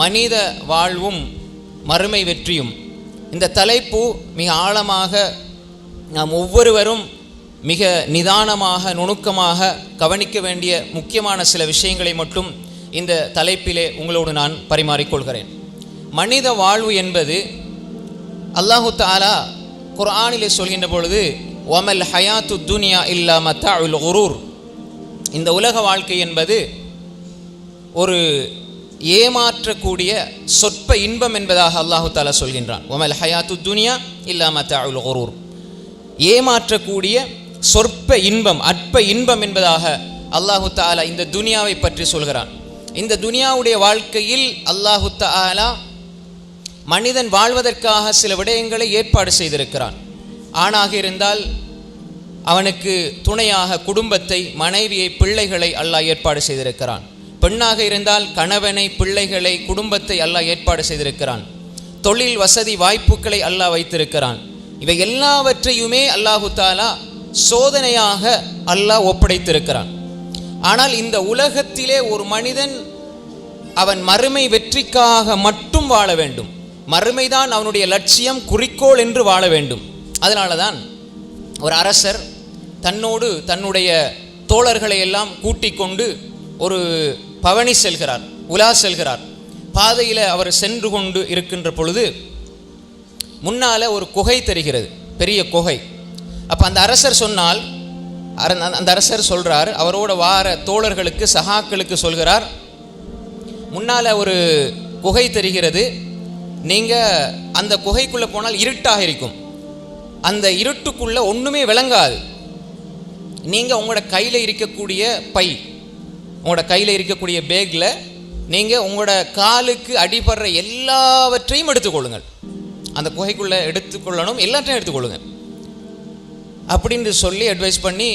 மனித வாழ்வும் மறுமை வெற்றியும். இந்த தலைப்பு மிக ஆழமாக நாம் ஒவ்வொருவரும் மிக நிதானமாக நுணுக்கமாக கவனிக்க வேண்டிய முக்கியமான சில விஷயங்களை மட்டும் இந்த தலைப்பிலே உங்களோடு நான் பரிமாறிக்கொள்கிறேன். மனித வாழ்வு என்பது அல்லாஹு தாலா குர்ஆனிலே சொல்கின்ற பொழுது ஒமல் ஹயாத்து துனியா இல்லா மத்தா உல் இந்த உலக வாழ்க்கை என்பது ஒரு ஏமாற்றக்கூடிய சொற்ப இன்பம் என்பதாக அல்லாஹு தாலா சொல்கின்றான். ஒமல் ஹயாத்து துனியா இல்லாம தாவுல் ஒரூர் ஏமாற்றக்கூடிய சொற்ப இன்பம் அற்ப இன்பம் என்பதாக அல்லாஹு தாலா இந்த துனியாவை பற்றி சொல்கிறான். இந்த துனியாவுடைய வாழ்க்கையில் அல்லாஹு தாலா மனிதன் வாழ்வதற்காக சில விடயங்களை ஏற்பாடு செய்திருக்கிறான். ஆணாக இருந்தால் அவனுக்கு துணையாக குடும்பத்தை மனைவியை பிள்ளைகளை அல்லாஹ் ஏற்பாடு செய்திருக்கிறான். பெண்ணாக இருந்தால் கணவனை பிள்ளைகளை குடும்பத்தை அல்லாஹ் ஏற்பாடு செய்திருக்கிறான். தொழில் வசதி வாய்ப்புகளை அல்லாஹ் வைத்திருக்கிறான். இவை எல்லாவற்றையுமே அல்லாஹு தாலா சோதனையாக அல்லாஹ் ஒப்படைத்திருக்கிறான். ஆனால் இந்த உலகத்திலே ஒரு மனிதன் அவன் மறுமை வெற்றிக்காக மட்டும் வாழ வேண்டும். மறுமைதான் அவனுடைய லட்சியம் குறிக்கோள் என்று வாழ வேண்டும். அதனால தான் ஒரு அரசர் தன்னோடு தன்னுடைய தோழர்களை எல்லாம் கூட்டிக் கொண்டு ஒரு பவனி செல்கிறார் உலா செல்கிறார். பாதையில் அவர் சென்று கொண்டு இருக்கின்ற பொழுது முன்னால் ஒரு குகை தெரிகிறது பெரிய குகை. அப்போ அந்த அரசர் சொன்னால் அந்த அரசர் சொல்கிறார் அவரோட வார தோழர்களுக்கு சகாக்களுக்கு சொல்கிறார் முன்னால் ஒரு குகை தெரிகிறது நீங்கள் அந்த குகைக்குள்ளே போனால் இருட்டாக இருக்கும். அந்த இருட்டுக்குள்ளே ஒன்றுமே விளங்காது. நீங்கள் உங்களோட கையில் இருக்கக்கூடிய பை உங்களோட கையில் இருக்கக்கூடிய பேக்கில் நீங்கள் உங்களோட காலுக்கு அடிபடுற எல்லாவற்றையும் எடுத்துக்கொள்ளுங்கள். அந்த குகைக்குள்ளே எடுத்துக்கொள்ளணும் எல்லாத்தையும் எடுத்துக்கொள்ளுங்கள். அப்படின்னு சொல்லி அட்வைஸ் பண்ணி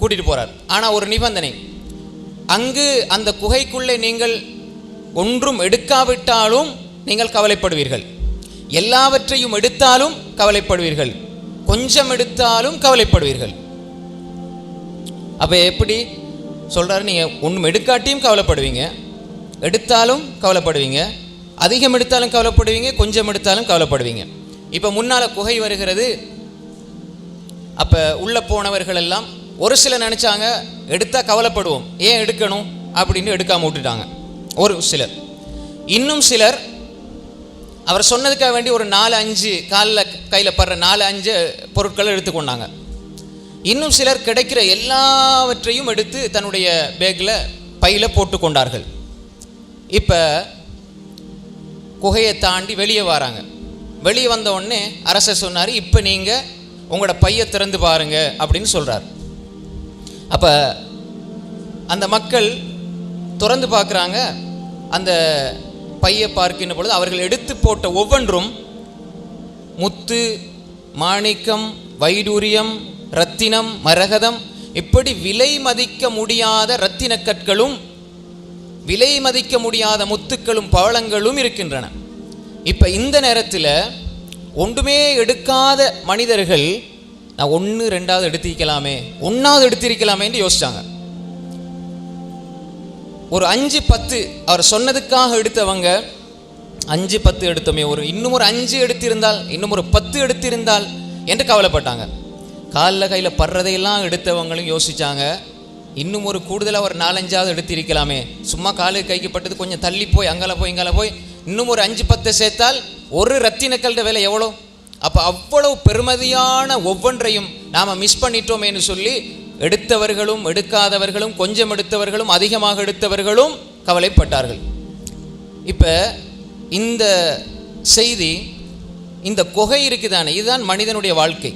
கூட்டிகிட்டு போகிறார் ஆனால் ஒரு நிபந்தனை. அங்கு அந்த குகைக்குள்ளே நீங்கள் ஒன்றும் எடுக்காவிட்டாலும் நீங்கள் கவலைப்படுவீர்கள். எல்லாவற்றையும் எடுத்தாலும் கவலைப்படுவீர்கள். கொஞ்சம் எடுத்தாலும் கவலைப்படுவீர்கள். அப்போ எப்படி? சொல்கிறாரு நீங்கள் ஒன்றும் எடுக்காட்டியும் கவலைப்படுவீங்க. எடுத்தாலும் கவலைப்படுவீங்க. அதிகம் எடுத்தாலும் கவலைப்படுவீங்க கொஞ்சம் எடுத்தாலும் கவலைப்படுவீங்க. இப்போ முன்னால் குகை வருகிறது. அப்போ உள்ளே போனவர்கள் எல்லாம் ஒரு சிலர் நினச்சாங்க எடுத்தால் கவலைப்படுவோம். ஏன் எடுக்கணும்? அப்படின்னு எடுக்காமல் விட்டுட்டாங்க. ஒரு சிலர். இன்னும் சிலர் அவர் சொன்னதுக்காக வேண்டி ஒரு நாலு அஞ்சு காலில் கையில் படுற நாலு அஞ்சு பொருட்களை எடுத்துக்கொண்டாங்க. இன்னும் சிலர் கிடைக்கிற எல்லாவற்றையும் எடுத்து தன்னுடைய பேக்கில் பையில் போட்டு கொண்டார்கள். இப்போ குகையை தாண்டி வெளியே வராங்க. வெளியே வந்த உடனே அரசர் சொன்னார் இப்போ நீங்கள் உங்களோட பையை திறந்து பாருங்க அப்படின்னு சொல்கிறார் அப்போ அந்த மக்கள் திறந்து பார்க்குறாங்க. அந்த பையை பார்க்கின்ற பொழுது அவர்கள் எடுத்து போட்ட ஒவ்வொன்றும் முத்து மாணிக்கம் வைடூரியம் ரத்தினம் மரகதம் இப்படி விலை மதிக்க முடியாத ரத்தின கற்களும் விலை மதிக்க முடியாத முத்துக்களும் பவளங்களும் இருக்கின்றன. இப்போ இந்த நேரத்தில் ஒன்றுமே எடுக்காத மனிதர்கள் நான் ஒன்று ரெண்டாவது எடுத்திருக்கலாமே ஒன்றாவது எடுத்திருக்கலாமேன்னு யோசிச்சாங்க. ஒரு அஞ்சு பத்து அவர் சொன்னதுக்காக எடுத்தவங்க அஞ்சு பத்து எடுத்தோமே ஒரு இன்னும் ஒரு அஞ்சு எடுத்திருந்தால் இன்னும் ஒரு பத்து எடுத்திருந்தால் என்று கவலைப்பட்டாங்க. காலில் கையில் படுறதையெல்லாம் எடுத்தவங்களும் யோசிச்சாங்க. இன்னும் ஒரு கூடுதலாக ஒரு நாலஞ்சாவது எடுத்திருக்கலாமே. சும்மா காலு கைக்கு பட்டது கொஞ்சம் தள்ளி போய் அங்கால போய் இங்கால போய் இன்னும் ஒரு அஞ்சு பத்து சேர்த்தால் ஒரு ரத்தினக்கல்ட விலை எவ்வளோ? அப்போ அவ்வளவு பெருமதியான ஒவ்வொன்றையும் நாம் மிஸ் பண்ணிட்டோமேன்னு சொல்லி எடுத்தவர்களும் எடுக்காதவர்களும் கொஞ்சம் எடுத்தவர்களும் அதிகமாக எடுத்தவர்களும் கவலைப்பட்டார்கள். இப்போ இந்த செய்தி இந்த குகை இருக்குதானே இதுதான் மனிதனுடைய வாழ்க்கை.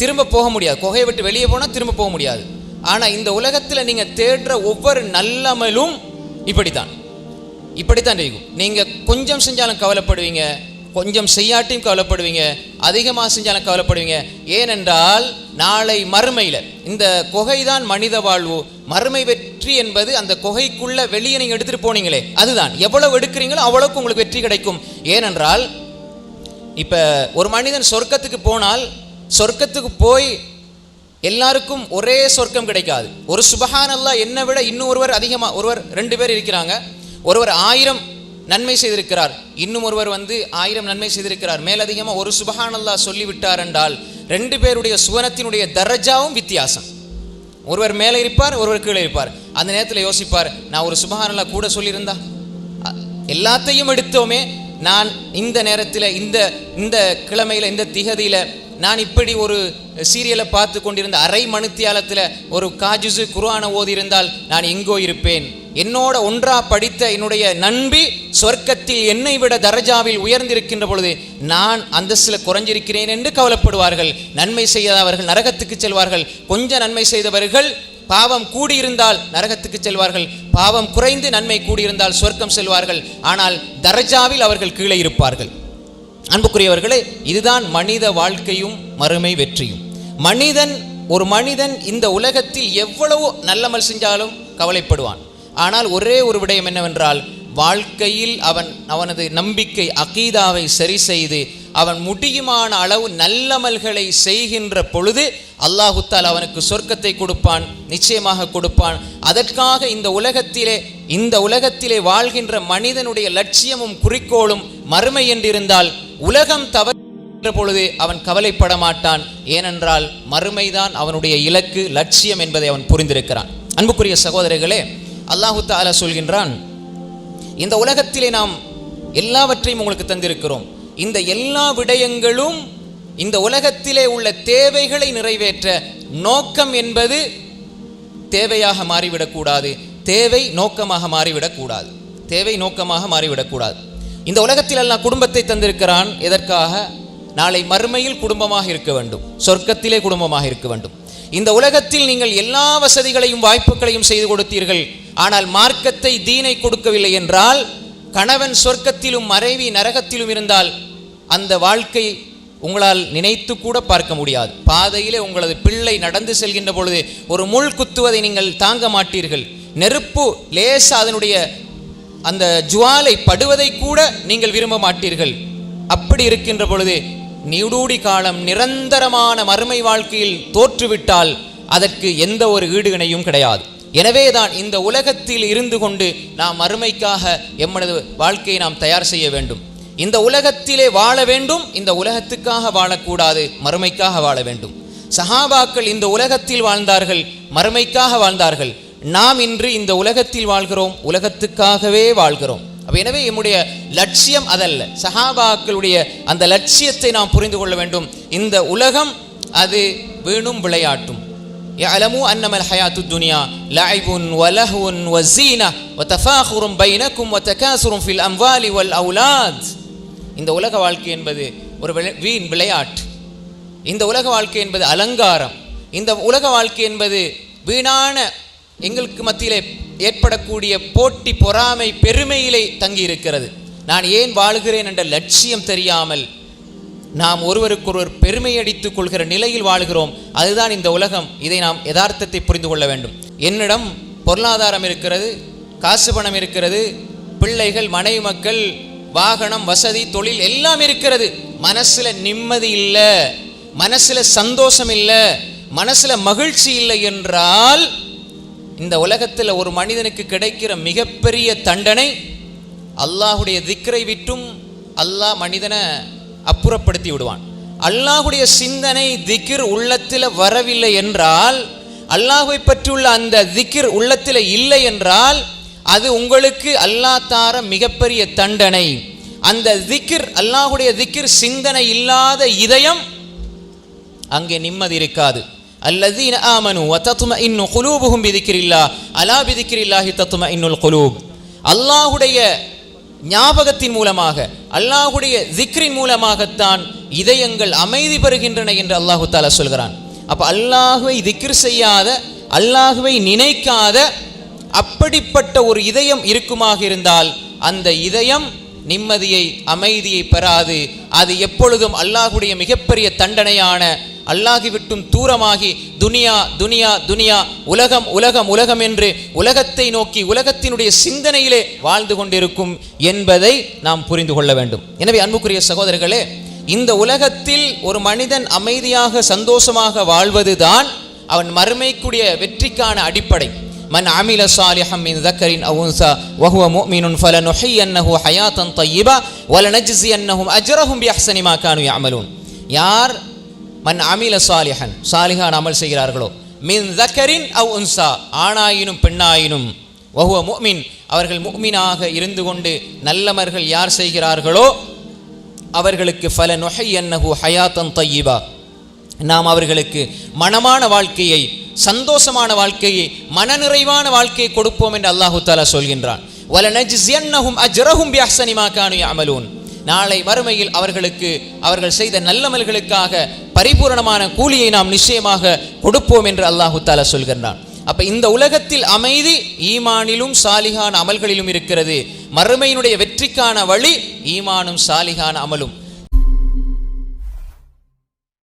திரும்ப போக முடியாது. குகையை விட்டு வெளியே போனால் திரும்ப போக முடியாது. ஆனால் இந்த உலகத்தில் நீங்கள் தேடுற ஒவ்வொரு நல்லமலும் இப்படித்தான். இப்படித்தான் இருக்கும் நீங்கள் கொஞ்சம் செஞ்சாலும் கவலைப்படுவீங்க. கொஞ்சம் செய்யாட்டியும் கவலைப்படுவீங்க. அதிகமாக செஞ்சாலும் கவலைப்படுவீங்க. ஏனென்றால் நாளை மறுமையில் இந்த குகை தான் மனித வாழ்வு. மறுமை வெற்றி என்பது அந்த குகைக்குள்ள வெளியே நீங்கள் எடுத்துகிட்டு போனீங்களே அதுதான். எவ்வளவு எடுக்கிறீங்களோ அவ்வளவுக்கு உங்களுக்கு வெற்றி கிடைக்கும். ஏனென்றால் இப்போ ஒரு மனிதன் சொர்க்கத்துக்கு போனால் சொர்க்கத்துக்கு போய் எல்லாருக்கும் ஒரே சொர்க்கம் கிடைக்காது. ஒரு சுபஹான் அல்லாஹ் என்னை விட இன்னும் ஒருவர் அதிகமாக ஒருவர் ரெண்டு பேர் இருக்கிறாங்க. ஒருவர் ஆயிரம் நன்மை செய்திருக்கிறார். இன்னும் ஒருவர் வந்து ஆயிரம் நன்மை செய்திருக்கிறார். மேலதிகமாக ஒரு சுபஹானல்லா சொல்லிவிட்டார் என்றால் ரெண்டு பேருடைய சுவனத்தினுடைய தரஜாவும் வித்தியாசம். ஒருவர் மேலே இருப்பார் ஒருவர் கீழே இருப்பார். அந்த நேரத்தில் யோசிப்பார் நான் ஒரு சுபஹானல்லா கூட சொல்லியிருந்தா? எல்லாத்தையும் எடுத்தோமே நான் இந்த நேரத்தில் இந்த இந்த கிழமையில் இந்த திகதியில் நான் இப்படி ஒரு சீரியலை பார்த்து கொண்டிருந்த அரை மணித்தியாலத்தில் ஒரு காஜுசு குர்ஆனை ஓதியிருந்தால் நான் எங்கோ இருப்பேன். என்னோட ஒன்றா படித்த என்னுடைய நண்பி சொர்க்கத்தில் என்னை விட தரஜாவில் உயர்ந்திருக்கின்ற பொழுது நான் அந்தஸ்தில் குறைஞ்சிருக்கிறேன் என்று கவலைப்படுவார்கள். நன்மை செய்யாதவர்கள் நரகத்துக்கு செல்வார்கள். கொஞ்சம் நன்மை செய்தவர்கள் பாவம் கூடியிருந்தால் நரகத்துக்கு செல்வார்கள். பாவம் குறைந்து நன்மை கூடியிருந்தால் சொர்க்கம் செல்வார்கள். ஆனால் தரஜாவில் அவர்கள் கீழே இருப்பார்கள். அன்புக்குரியவர்களே இதுதான் மனித வாழ்க்கையும் மறுமை வெற்றியும். மனிதன் ஒரு மனிதன் இந்த உலகத்தில் எவ்வளவு நல்லமல் செஞ்சாலும் கவலைப்படுவான். ஆனால் ஒரே ஒரு விடயம் என்னவென்றால் வாழ்க்கையில் அவன் அவனது நம்பிக்கை அகீதாவை சரி செய்து அவன் முடியுமான அளவு நல்லமல்களை செய்கின்ற பொழுது அல்லாஹுத்தால் அவனுக்கு சொர்க்கத்தை கொடுப்பான் நிச்சயமாக கொடுப்பான். அதற்காக இந்த உலகத்திலே இந்த உலகத்திலே வாழ்கின்ற மனிதனுடைய லட்சியமும் குறிக்கோளும் மறுமை என்றிருந்தால் உலகம் தவறுகின்ற பொழுது அவன் கவலைப்பட மாட்டான் ஏனென்றால் மறுமைதான் அவனுடைய இலக்கு லட்சியம் என்பதை அவன் புரிந்திருக்கிறான். அன்புக்குரிய சகோதரர்களே அல்லாஹு தாலா சொல்கின்றான் இந்த உலகத்திலே நாம் எல்லாவற்றையும் உங்களுக்கு தந்திருக்கிறோம். இந்த எல்லா விடயங்களும் இந்த உலகத்திலே உள்ள தேவைகளை நிறைவேற்ற நோக்கம் என்பது தேவையாக மாறிவிடக்கூடாது. தேவை நோக்கமாக மாறிவிடக்கூடாது. தேவை நோக்கமாக மாறிவிடக்கூடாது. இந்த உலகத்தில் எல்லாம் குடும்பத்தை தந்திருக்கிறான் எதற்காக? நாளை மறுமையில் குடும்பமாக இருக்க வேண்டும். சொர்க்கத்திலே குடும்பமாக இருக்க வேண்டும். இந்த உலகத்தில் நீங்கள் எல்லா வசதிகளையும் வாய்ப்புகளையும் செய்து கொடுத்தீர்கள். ஆனால் மார்க்கத்தை தீனை கொடுக்கவில்லை என்றால் கணவன் சொர்க்கத்திலும் மறைவி நரகத்திலும் இருந்தால் அந்த வாழ்க்கை உங்களால் நினைத்து கூட பார்க்க முடியாது. பாதையிலே உங்களது பிள்ளை நடந்து செல்கின்ற பொழுது ஒரு முள் குத்துவதை நீங்கள் தாங்க மாட்டீர்கள். நெருப்பு லேசா அதனுடைய அந்த ஜுவாலை படுவதை கூட நீங்கள் விரும்ப மாட்டீர்கள். அப்படி இருக்கின்ற பொழுது நீடூடி காலம் நிரந்தரமான மறுமை வாழ்க்கையில் தோற்றுவிட்டால் அதற்கு எந்த ஒரு ஈடுகணையும் கிடையாது. எனவேதான் இந்த உலகத்தில் இருந்து கொண்டு நாம் மறுமைக்காக எம்மனது வாழ்க்கையை நாம் தயார் செய்ய வேண்டும். இந்த உலகத்திலே வாழ வேண்டும் இந்த உலகத்துக்காக வாழக்கூடாது மறுமைக்காக வாழ வேண்டும். சஹாபாக்கள் இந்த உலகத்தில் வாழ்ந்தார்கள் மறுமைக்காக வாழ்ந்தார்கள். நாம் இன்று இந்த உலகத்தில் வாழ்கிறோம் உலகத்துக்காகவே வாழ்கிறோம் அப்ப எனவே நம்முடைய லட்சியம் அதல்ல சஹாபாக்களுடைய அந்த லட்சியத்தை நாம் புரிந்து கொள்ள வேண்டும் இந்த உலகம் அது வீணும் விளையாட்டும் يعلموا أنما الحياة الدنيا لعب ولهو وزينة وتفاخر بينكم وتكاثر في الأموال والأولاد இந்த உலக வாழ்க்கை என்பது ஒரு விளை- வீண் விளையாட்டு இந்த உலக வாழ்க்கை என்பது அலங்காரம் இந்த உலக வாழ்க்கை என்பது வீணான எங்களுக்கு மத்தியிலே ஏற்படக்கூடிய போட்டி பொறாமை பெருமையிலே தங்கி இருக்கிறது நான் ஏன் வாழுகிறேன் என்ற லட்சியம் தெரியாமல் நாம் ஒருவருக்கொருவர் பெருமை அடித்துக் கொள்கிற நிலையில் வாழ்கிறோம். அதுதான் இந்த உலகம். இதை நாம் யதார்த்தத்தை புரிந்து கொள்ள வேண்டும். என்னிடம் பொருளாதாரம் இருக்கிறது காசு பணம் இருக்கிறது பிள்ளைகள் மனைவி மக்கள் வாகனம் வசதி தொழில் எல்லாம் இருக்கிறது. மனசுல நிம்மதி இல்லை மனசுல சந்தோஷம் இல்லை மனசுல மகிழ்ச்சி இல்லை என்றால் இந்த உலகத்தில் ஒரு மனிதனுக்கு கிடைக்கிற மிகப்பெரிய தண்டனை அல்லாஹுடைய திக்ரை விட்டும் அல்லாஹ் மனிதனை அப்புறப்படுத்தி விடுவான். அல்லாஹுடைய சிந்தனை திக்ர் உள்ளத்தில் வரவில்லை என்றால் அல்லாஹுவை பற்றியுள்ள அந்த திக்ர் உள்ளத்தில் இல்லை என்றால் அது உங்களுக்கு அல்லாஹ் தார மிகப்பெரிய தண்டனை. அந்த திக்ர் அல்லாஹுடைய திக்ர் சிந்தனை இல்லாத இதயம் அங்கே நிம்மதி இருக்காது. அல்லதீன ஆமனு வத்தத்தும இன்னு குலூபுகும் பிதிக்கிறில்லா அலா பிதிக்கிறில்லாஹி தத்தும இன்னுல் குலூப் அல்லாஹுடைய ஞாபகத்தின் மூலமாக அல்லாஹுடைய ஜிக்ரின் மூலமாகத்தான் இதயங்கள் அமைதி பெறுகின்றன என்று அல்லாஹு தாலா சொல்கிறான். அப்போ அல்லாஹுவை திக்ர் செய்யாத அல்லாஹுவை நினைக்காத அப்படிப்பட்ட ஒரு இதயம் இருக்குமாக இருந்தால் அந்த இதயம் நிம்மதியை அமைதியை பெறாது. அது எப்பொழுதும் அல்லாஹுடைய மிகப்பெரிய தண்டனையான அல்லாஹி விட்டும் தூரமாகி துனியா துனியா துனியா உலகம் உலகம் உலகம் என்று உலகத்தை நோக்கி உலகத்தினுடைய சிந்தனையிலே வாழ்ந்து கொண்டிருக்கும் என்பதை நாம் புரிந்து கொள்ள வேண்டும். எனவே அன்புக்குரிய சகோதரர்களே இந்த உலகத்தில் ஒரு மனிதன் அமைதியாக சந்தோஷமாக வாழ்வதுதான் அவன் மறுமைக்குடைய வெற்றிக்கான அடிப்படை. மன் அமில சாலிஹம் மின் தக்கரின் அவுன்சா வஹுவ முஃமினுன் ஃபலனுஹி அன்னஹு ஹயாத்தன் தய்யிபா வலனஜ்ஸி அன்னஹும் அஜ்ரஹும் பிஹ்சனி மா கானு யாமலூன் யார் மன் அமில சாலிஹன் சாலிஹான் அமல் செய்கிறார்களோ? மின் தக்கரின் அவ் உன்சா ஆணாயினும் பெண்ணாயினும். வஹுவ முக்மின் அவர்கள் முக்மீனாக இருந்து கொண்டு நல்லமர்கள் யார் செய்கிறார்களோ அவர்களுக்கு ஃபல நொஹை என்னஹு ஹயாத்தன் தையீபா நாம் அவர்களுக்கு மனமான வாழ்க்கையை சந்தோஷமான வாழ்க்கையை மனநிறைவான வாழ்க்கையை கொடுப்போம் என்று அல்லாஹு தாலா சொல்கின்றான். வலனஜ்ஸியன்னஹும் அஜ்ரஹும் பிஅஹ்ஸனி கானு யஅமலூன். நாளை வறுமையில் அவர்களுக்கு அவர்கள் செய்த நல்லமல்களுக்காக பரிபூரணமான கூலியை நாம் நிச்சயமாக கொடுப்போம் என்று அல்லாஹு தாலா சொல்கின்றான். அப்ப இந்த உலகத்தில் அமைதி ஈமானிலும் சாலிகான அமல்களிலும் இருக்கிறது. மறுமையினுடைய வெற்றிக்கான வழி ஈமானும் சாலிகான அமலும்.